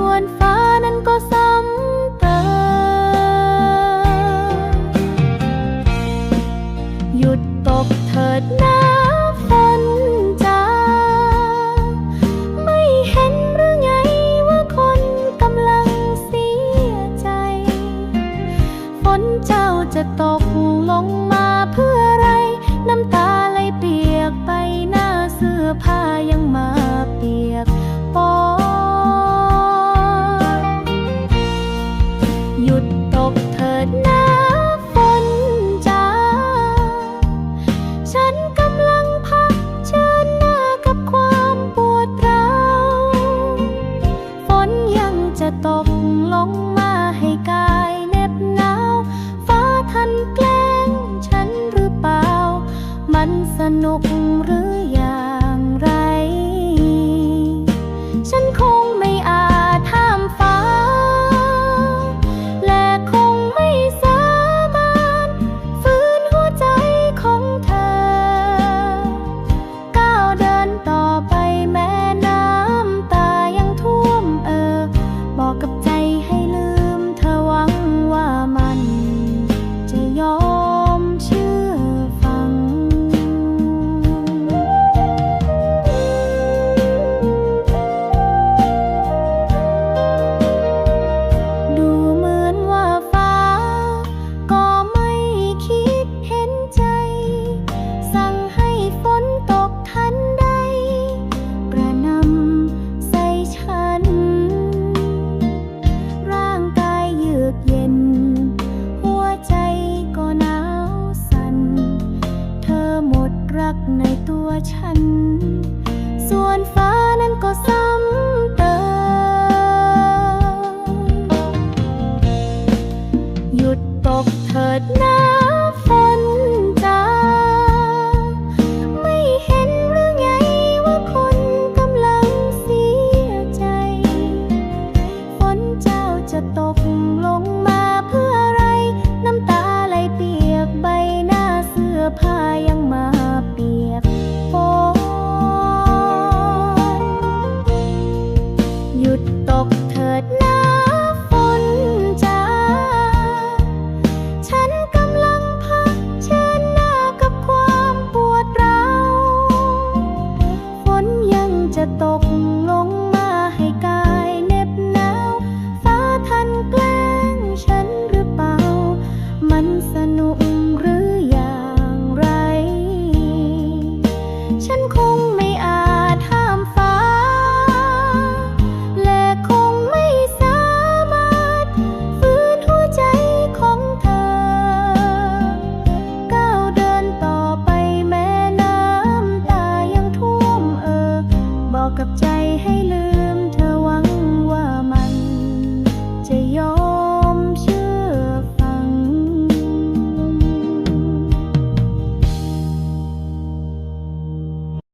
ส่วนฟ้านั้นก็ซ้ำเติมหยุดตกเถิดนะ No. ฉัน ส่วนฟ้านั้นก็ซ้ำ กับใจ